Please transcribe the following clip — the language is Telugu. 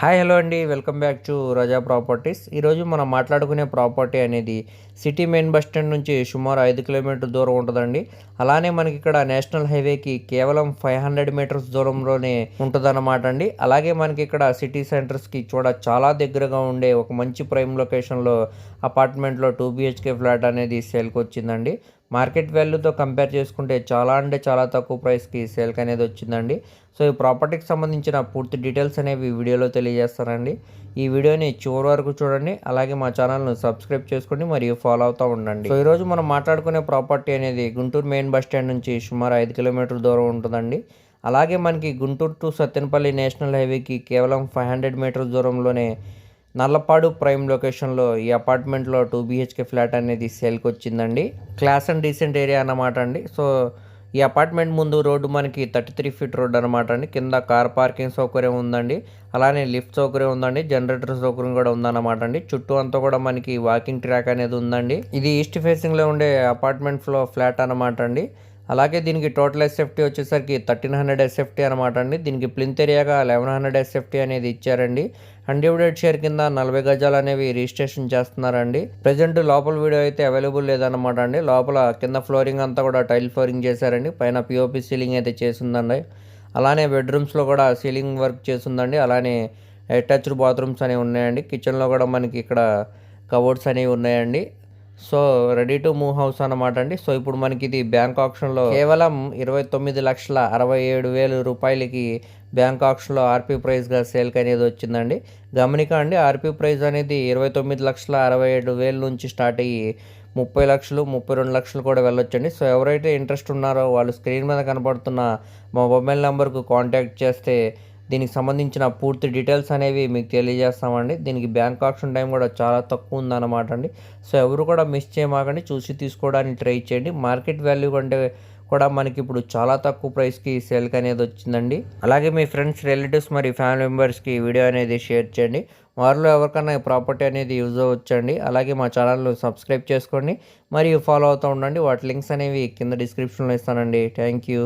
హాయ్ హలో అండి. Welcome back to Raza properties. ఈరోజు మనం మాట్లాడుకునే ప్రాపర్టీ అనేది సిటీ మెయిన్ బస్ స్టాండ్ నుంచి సుమారు ఐదు కిలోమీటర్ దూరం ఉంటుందండి. అలానే మనకి ఇక్కడ నేషనల్ హైవేకి కేవలం ఫైవ్ హండ్రెడ్ మీటర్స్ దూరంలోనే ఉంటుందన్నమాట అండి. అలాగే మనకి ఇక్కడ సిటీ సెంటర్స్కి చూడ చాలా దగ్గరగా ఉండే ఒక మంచి ప్రైమ్ లొకేషన్లో అపార్ట్మెంట్లో టూ బిహెచ్కే ఫ్లాట్ అనేది సేల్కి వచ్చిందండి. మార్కెట్ వాల్యూతో కంపేర్ చేసుకుంటే చాలా అంటే చాలా తక్కువ ప్రైస్కి సేల్కి అనేది వచ్చిందండి. సో ఈ ప్రాపర్టీకి సంబంధించిన పూర్తి డీటెయిల్స్ అనేవి వీడియోలో తెలియజేస్తానండి. ఈ వీడియోని చివరి వరకు చూడండి. అలాగే మా ఛానల్ను సబ్స్క్రైబ్ చేసుకోండి. మరియు ఫాలో అవుతూ ఉండండి. సో ఈరోజు మనం మాట్లాడుకునే ప్రాపర్టీ అనేది గుంటూరు మెయిన్ బస్ స్టాండ్ నుంచి సుమారు ఐదు కిలోమీటర్ దూరం ఉంటుందండి. అలాగే మనకి గుంటూరు టు సత్తెనపల్లి నేషనల్ హైవేకి కేవలం ఫైవ్ హండ్రెడ్ మీటర్ దూరంలోనే నల్లపాడు ప్రైమ్ లొకేషన్లో ఈ అపార్ట్మెంట్లో టూ బీహెచ్కే ఫ్లాట్ అనేది సేల్కి వచ్చిందండి క్లాస్ అండ్ డీసెంట్ ఏరియా అన్నమాట అండి. సో ఈ అపార్ట్మెంట్ ముందు రోడ్డు మనకి థర్టీ త్రీ ఫీట్ రోడ్ అనమాట అండి. కింద కార్ పార్కింగ్ సౌకర్యం ఉందండి. అలానే లిఫ్ట్ సౌకర్యం ఉందండి. జనరేటర్ సౌకర్యం కూడా ఉందన్నమాట అండి. చుట్టూ అంతా కూడా మనకి వాకింగ్ ట్రాక్ అనేది ఉందండి. ఇది ఈస్ట్ ఫేసింగ్లో ఉండే అపార్ట్మెంట్ ఫ్లో ఫ్లాట్ అనమాట అండి. అలాగే దీనికి టోటల్ ఎస్ఎఫ్టీ వచ్చేసరికి థర్టీన్ హండ్రెడ్ ఎస్ఎఫ్టీ అనమాట అండి. దీనికి ప్లింత్ ఏరియాగా లెవెన్ హండ్రెడ్ ఎస్ఎఫ్టీ అనేది ఇచ్చారండి. అన్డివిడెడ్ షేర్ కింద నలభై గజాలు అనేవి రిజిస్ట్రేషన్ చేస్తున్నారండి. ప్రజెంట్ లోపల వీడియో అయితే అవైలబుల్ లేదన్నమాట అండి. లోపల కింద ఫ్లోరింగ్ అంతా కూడా టైల్ ఫ్లోరింగ్ చేశారండి. పైన పిఓపి సీలింగ్ అయితే చేసిందండి. అలానే బెడ్రూమ్స్లో కూడా సీలింగ్ వర్క్ చేసిందండి అలానే అటాచ్డ్ బాత్రూమ్స్ అనేవి ఉన్నాయండి. కిచెన్లో కూడా మనకి ఇక్కడ కబోర్డ్స్ అనేవి ఉన్నాయండి. So ready to move house అనమాట అండి. సో ఇప్పుడు మనకి ఇది బ్యాంక్ ఆప్షన్లో కేవలం ఇరవై తొమ్మిది లక్షల అరవై ఏడు వేలు రూపాయలకి బ్యాంక్ ఆప్షన్లో ఆర్పీ ప్రైస్గా సేల్కి అనేది వచ్చిందండి. గమనిక అండి ఆర్పీ ప్రైస్ అనేది ఇరవై తొమ్మిది లక్షల అరవై ఏడు వేల నుంచి స్టార్ట్ అయ్యి ముప్పై లక్షలు ముప్పై రెండు లక్షలు కూడా వెళ్ళొచ్చండి. సో ఎవరైతే ఇంట్రెస్ట్ ఉన్నారో వాళ్ళు స్క్రీన్ మీద కనపడుతున్న మా మొబైల్ నెంబర్కు కాంటాక్ట్ చేస్తే దీనికి సంబంధించిన పూర్తి డీటెయిల్స్ అనేవి మీకు తెలియజేస్తామండి. దీనికి బ్యాంక్ ఆప్షన్ టైం కూడా చాలా తక్కువ ఉందన్నమాట అండి. సో ఎవరు కూడా మిస్ చేయమాకండి. చూసి తీసుకోవడానికి ట్రై చేయండి. మార్కెట్ వాల్యూ కంటే కూడా మనకి ఇప్పుడు చాలా తక్కువ ప్రైస్కి సేల్కి అనేది వచ్చిందండి. అలాగే మీ ఫ్రెండ్స్ రిలేటివ్స్ మరి ఫ్యామిలీ మెంబర్స్కి వీడియో అనేది షేర్ చేయండి. వారిలో ఎవరికైనా ఈ ప్రాపర్టీ అనేది యూజ్ అవ్వచ్చండి. అలాగే మా ఛానల్ను సబ్స్క్రైబ్ చేసుకోండి. మరియు ఫాలో అవుతూ ఉండండి. వాటి లింక్స్ అనేవి కింద డిస్క్రిప్షన్లో ఇస్తానండి. Thank you.